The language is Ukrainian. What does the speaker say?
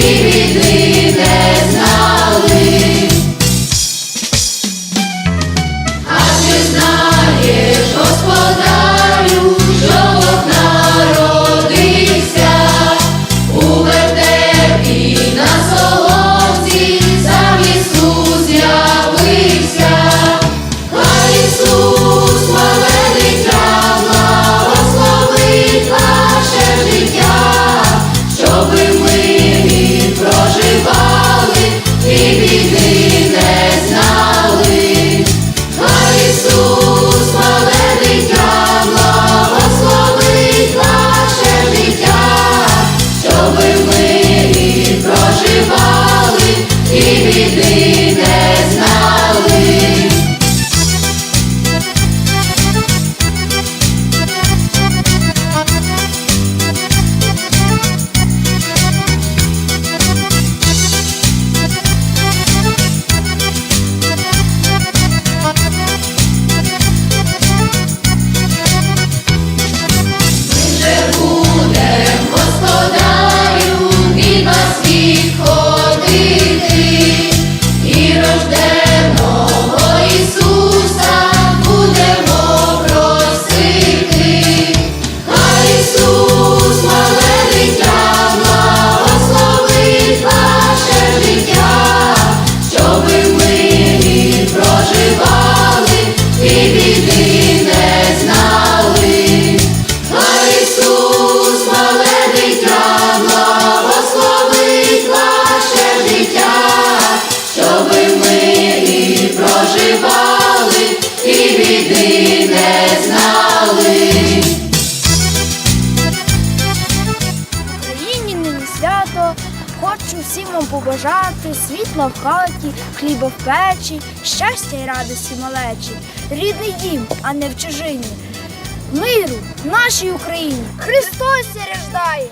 Spirit lives. baby. Хочу всім вам побажати світла в хаті, хліба в печі, щастя й радості малечі, рідний дім, а не в чужині. Миру нашій Україні! Христос рождає!